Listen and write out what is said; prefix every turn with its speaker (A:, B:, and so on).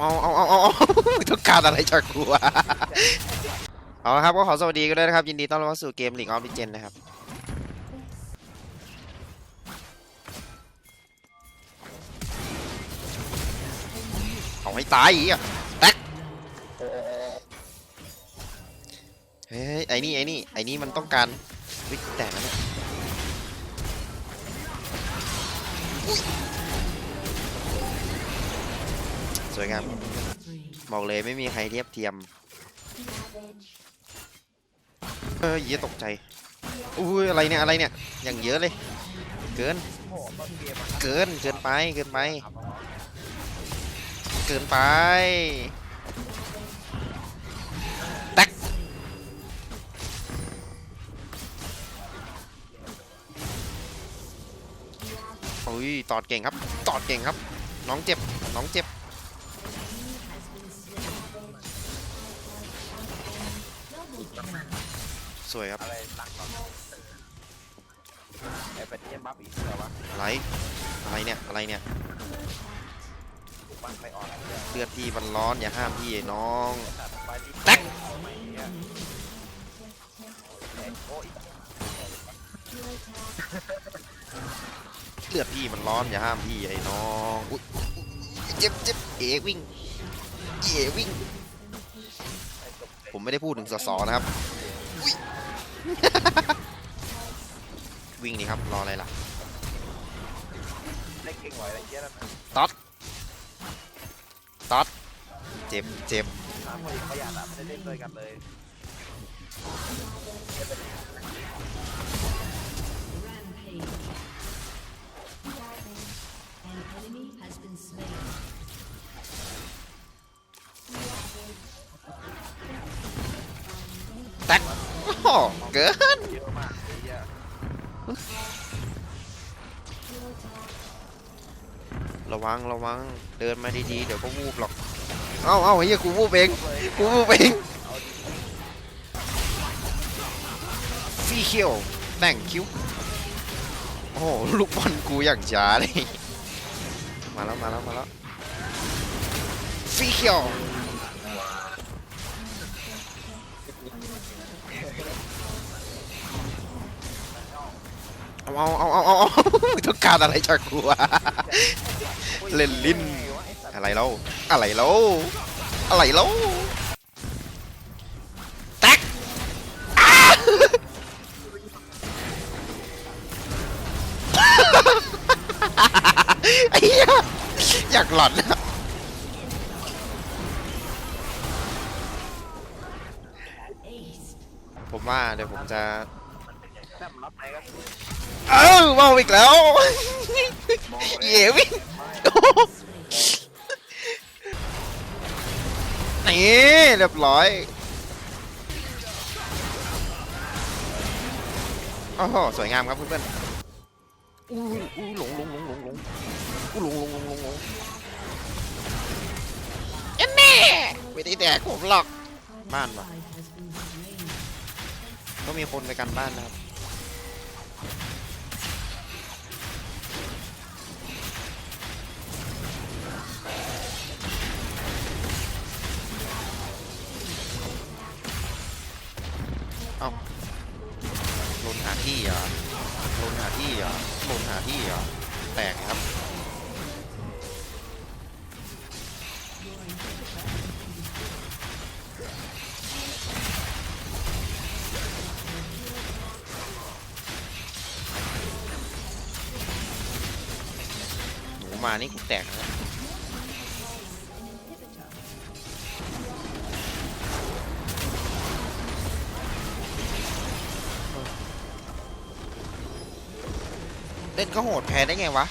A: เอาเอาเอาเอาเอาต้องการอะไรจากกูวะเอาละครับก็ขอสวัสดีกันด้วยนะครับ ยินดีต้อนรับเข้าสู่เกม League of Legends นะครับ เอาให้ตายอีกอะแตกเฮ้ยไอ้นี่ไอ้นี่ไอ้นี่มันต้องการวิกแตกแล้วเนี่ย สวยงามบอกเลยไม่มีใครเทียบเทียมเออเหี้ยตกใจอุ้ยอะไรเนี่ยอะไรเนี่ยอย่างเยอะเลย เกิน
B: เกมอะ
A: เกินเกินไปเกินไป เกินไปแตกโอ้ยตอดเก่งครับ ตอดเก่งครับ น้องเจ็บน้องเจ็บ สวยครับ
B: อะไรรักก่อนไอ้เป็นเยี่ยมบัฟอีกเหรอวะ
A: อะไรอะไรเนี่ยอะไรเนี่ย
B: มันไม่ออกเลย
A: เลือดพี่มันร้อนอย่าห้ามพี่ไอ้น้อง
B: ตัดไปที่
A: แต๊ก
B: ไม่เนี่ยโอ้ย
A: เลือดพี่มันร้อนอย่าห้ามพี่ไอ้น้องอุ๊ยเจ็บเจ็บเอวิ่งเอวิ่ง ผมไม่ได้พูดถึงสสนะครับวิ่งนี่ครับรออะไรล่ะ
B: เล่นเก่งไหวอะไรเงี้ยนั่นนะ
A: เจ็บเจ็บ
B: อ้
A: โหเกิน
B: เยอะมากไอ้เหี้ย
A: ระวังระวังเดินมาดีๆ เดี๋ยวก็วูบหรอก เอ้าเอ้าเฮียกูวูบเองกูวูบเองฟีเคียวแต่งคิ้วโอ้โหลูกบอลกูอย่างช้าเลยมาแล้วมาแล้วมาแล้วฟีเคียว เอาเอาเอาเอาเอาเอาต้องการอะไรจากกูวะเล่นลิ้นอะไรเล่าอะไรเล่าอะไรเล่าแตกอ้าไอ้ยอยากหลอนอะผมว่าเดี๋ยวผมจะ
B: แซ่บรับไหนก็คือ
A: เอ้าว่าวอีกแล้ว
B: มองเลย
A: เหี้ยวิ่งนี่เรียบร้อยโอ้โหสวยงามครับเพื่อนๆอู้อู้หลงหลงหลงหลงหลงอู้หลงหลงหลงหลงหลงเอ็นแน่ไม่ได้แดกผมหรอก บ้านวะ
C: Ally has been slain.
A: ก็มีคนไปกันบ้านนะครับ เอ้าลนหาที่เหรอลนหาที่เหรอลนหาที่เหรอแตกครับหนูมานี่กูแตกแล้ว เล่นก็โหดแพ้ได้ไงวะ